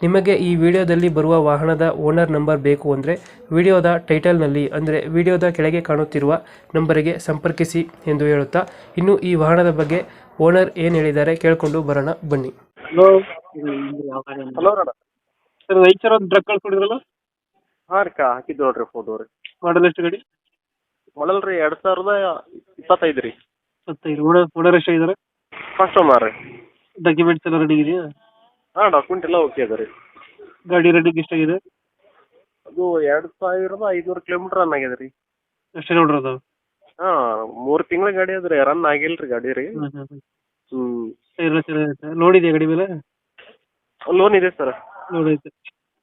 ನಿಮಗೆ ಈ ವಿಡಿಯೋದಲ್ಲಿ ಬರುವ ವಾಹನದ ಓನರ್ ನಂಬರ್ ಬೇಕು ಅಂದರೆ ವಿಡಿಯೋದ ಟೈಟಲ್ನಲ್ಲಿ ಅಂದರೆ ವಿಡಿಯೋದ ಕೆಳಗೆ ಕಾಣುತ್ತಿರುವ ನಂಬರಿಗೆ ಸಂಪರ್ಕಿಸಿ ಎಂದು ಹೇಳುತ್ತಾ ಇನ್ನು ಈ ವಾಹನದ ಬಗ್ಗೆ ಓನರ್ ಏನು ಹೇಳಿದ್ದಾರೆ ಕೇಳಿಕೊಂಡು ಬರೋಣ ಬನ್ನಿ. ಹಲೋ. ಹಲೋ ಅಣ್ಣ ಸರ್ ಒಂದು ಟ್ರಕ್ ಕಳ್ಸ್ಕೊಂಡಿದ್ರಲ್ಲ? ಹಾಂ ರೀ ಕಾ ಹಾಕಿದ್ದು ನೋಡ್ರಿ ಫೋಟೋ ರೀ. ಮಾಡಲ್ ಎಷ್ಟು ಗಾಡಿ? ಮಾಡಲ್ ರೀ ಎರಡು ಸಾವಿರದ ಇಪ್ಪತ್ತೈದು ರೀ. ಇಪ್ಪತ್ತೈದು. ಓನರ್ ಓನರ್ ಎಷ್ಟು ಇದ್ದಾರೆ ಫಸ್ಟ್ ಓನರ್ ರೀ. ಡಾಕ್ಯುಮೆಂಟ್ಸ್ ಎಲ್ಲ ರೆಡಿ ಇದೆಯಾ? ಹಾಂ ಡಾಕ್ಯುಮೆಂಟ್ ಎಲ್ಲ ಓಕೆ ಅದ ರೀ. ಗಾಡಿ ರೆಡಿಗೆ ಎಷ್ಟಾಗಿದೆ? ಅದು ಎರಡು ಸಾವಿರದ ಐದುನೂರು ಕಿಲೋಮೀಟರ್ ರನ್ ಆಗಿದೆ ರೀ. ಅಷ್ಟೇ ನೋಡ್ರಿ ಅದು ಹಾ ಮೂರು ತಿಂಗಳ ಗಾಡಿ ಅದ ರೀ ರನ್ ಆಗಿಲ್ಲ ರೀ ಗಾಡಿ ರೀ. ಹ್ಞೂ ಎಲ್ಲ ಚೆನ್ನಾಗೈತೆ ಲೋನ್ ಇದೆಯಾ ಗಾಡಿ ಮೇಲೆ? ಲೋನ್ ಇದೆ ಸರ್. ಲೋನ್ ಐತೆ.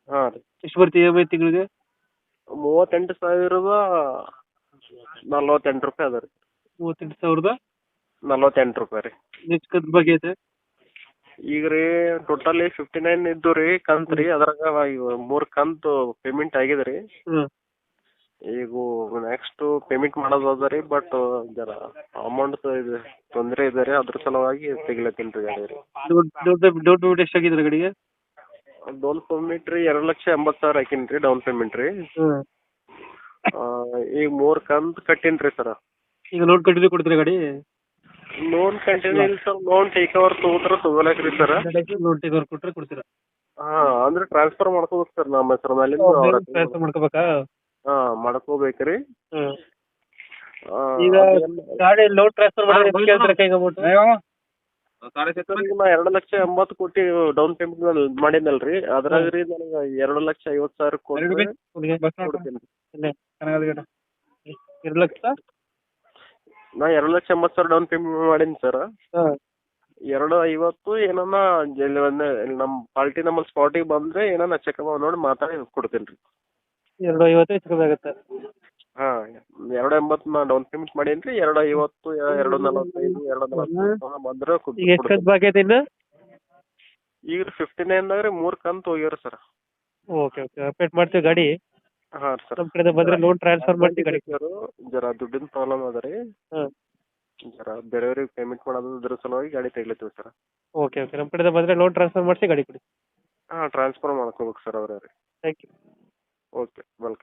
ಹಾಂ ರೀ. ಎಷ್ಟು ಬರ್ತೀವಿ ಇ ಎಂ ಐ ತಿಂಗಳಿಗೆ? ಮೂವತ್ತೆಂಟು ಸಾವಿರದ ನಲ್ವತ್ತೆಂಟು ರೂಪಾಯಿ ಅದ ರೀ. ಮೂವತ್ತೆಂಟು ಸಾವಿರದ? ನಲ್ವತ್ತೆಂಟು ರೂಪಾಯಿ ರೀ. ನೆಕ್ಸ್ಟ್ ಕಂತು ಬಗ್ಗೆ ಐತೆ. ಈಗ ರೀ ಟೋಟಲಿ ಫಿಫ್ಟಿ ನೈನ್ ಇದ್ದು ರೀ ಕಂತು ರೀ ಅದ್ರಾಗ ಮೂರ್ ಮೂರು ಕಂತು ಪೇಮೆಂಟ್ ಆಗಿದೆ ರೀ ಹಾಂ ಈಗ ನೆಕ್ಸ್ಟ್ ಪೇಮೆಂಟ್ ಮಾಡೋದು ಅದ ರೀ ಬಟ್ ಜರ ಅಮೌಂಟ್ ತೊಂದ್ರೆ ತೊಂದರೆ ಇದೆ ರೀ ಅದ್ರ ಸಲುವಾಗಿ ತೆಗಿಲತ್ತೀನಿ ರೀ ಗಾಡಿ ರೀ. ಡೌನ್ ಪೇಮೆಂಟ್ ಗಾಡಿಗೆ? ಡೌನ್ ಪೇಮೆಂಟ್ ರೀ ಎರಡು ಲಕ್ಷ ಎಂಬತ್ತು ಸಾವಿರ ಹಾಕೀನಿ ರೀ ಡೌನ್ ಪೇಮೆಂಟ್ ರೀ. ಆ, ಈಗ ಮೂರ್ ಕಂತ್ ಕಟ್ಟೀನಿ ರೀ ಸರ. ಈಗ ನೋಡ್ ಕಟ್ಟಿದ್ರಿ ಕೊಡ್ತೀರಾ ಗಾಡಿ? ಲೋನ್ ಕಂಟಿನ್ಯೂ ಇಲ್ಲ ಸರ್ ಲೋನ್ ಟೇಕ್ ಓವರ್ ತಗೋತಾರ ತೊಗೊಳಕ್ ರೀ ಸರ ಲೋನ್ ಟೇಕ್ ಓವರ್ ಕೊಟ್ರೆ ಕೊಡ್ತೀರಾ? ಹಾ ಅಂದ್ರೆ ಟ್ರಾನ್ಸ್ಫರ್ ಮಾಡ್ಕೋಬೇಕು ಸರ್ ನಮ್ಮ ಹೆಸರು ಮೇಲೆ ಹೆಸ್ರು ಟ್ರಾನ್ಸ್ಫರ್ ಮಾಡ್ಕೋಬೇಕಾ? ಹಾ ಮಾಡ್ಕೋಬೇಕು ರೀ ಹಾಂ ಆ, ಈಗ ಗಾಡಿ ಲೋನ್ ಟ್ರಾನ್ಸ್ಫರ್ ಮಾಡಿದ್ರೆ ಕೇಳ್ತಾರೆ ಕೈಗೆ ಅಮೌಂಟ್ ನಾ ಎರಡು ಲಕ್ಷ ಎಂಬತ್ತು ಕೋಟಿ ಡೌನ್ ಪೇಮೆಂಟ್ ಮಾಡಿದ್ನಲ್ರಿ. ಅದ್ರಾಗ ರೀ ನನಗೆ ಎರಡು ಲಕ್ಷ ಐವತ್ತು ಸಾವಿರ ಕೊಡ್ತೀನಿ. ಎರಡು ಲಕ್ಷ? ನಾ ಎರಡು ಲಕ್ಷ ಎಂಬತ್ತು ಸಾವಿರ ಡೌನ್ ಪೇಮೆಂಟ್ ಮಾಡೀನಿ ಸರ್ ಹಾಂ. ಎರಡು ಐವತ್ತು ಏನನ್ನ ಇಲ್ಲಿ ಒಂದು ಇಲ್ಲಿ ನಮ್ಮ ಪಾರ್ಟಿ ನಮ್ಮ ಸ್ಪಾಟಿಗೆ ಬಂದರೆ ಏನನ್ನ ಚೆಕಪ್ ನೋಡಿ ಮಾತಾಡಿ ಕೊಡ್ತೀನಿ ರೀ. ಎರಡು ಐವತ್ತು ಹೆಚ್ಚು ಕಮ್ಮಿ ಆಗುತ್ತೆ. ಹಾಂ ಎರಡು ಎಂಬತ್ತು ನಾ ಡೌನ್ ಪೇಮೆಂಟ್ ಮಾಡೀನಿ ರೀ ಎರಡು ಐವತ್ತು ಎರಡು ನಲವತ್ತೈದು ಎರಡು ನಲವತ್ತು ಬಂದ್ರೆ ಈಗ ಎಷ್ಟು ಕಂತು ಬಾಕಿ ಐತೆ ಇನ್ನು? ಈಗ ಫಿಫ್ಟಿ ನೈನ್ದಾಗ ರೀ ಮೂರು ಕಂತು ಹೋಗ್ಯಾರ ಸರ್ ಓಕೆ ಓಕೆ ಅಪ್ಡೇಟ್ ಮಾಡ್ತೀವಿ ಗಾಡಿ. ಹಾಂ ಸರ್. ನಮ್ಮ ಕಡೆ ಬಂದ್ರೆ ಲೋನ್ ಟ್ರಾನ್ಸ್ಫರ್ ಮಾಡಿ ಗಾಡಿ ಸರ್ ಜರ ದುಡ್ಡಿನ ಪ್ರಾಬ್ಲಮ್ ಅದ ರೀ. ಹಾಂ. ಜರ ಬೇರೆಯವ್ರಿಗೆ ಪೇಮೆಂಟ್ ಮಾಡೋದು ಅದ್ರ ಸಲುವಾಗಿ ಗಾಡಿ ತೆಗಿಲತ್ತೀವಿ ಸರ್. ಓಕೆ ಓಕೆ ನಮ್ಮ ಕಡೆ ಬಂದ್ರೆ ಲೋನ್ ಟ್ರಾನ್ಸ್ಫರ್ ಮಾಡಿಸಿ ಗಾಡಿ ಕೊಡಿ. ಹಾಂ ಟ್ರಾನ್ಸ್ಫರ್ ಮಾಡ್ಕೋಬೇಕು ಸರ್ ಅವರೇ ಥ್ಯಾಂಕ್ ಯು ಓಕೆ ವೆಲ್ಕಮ್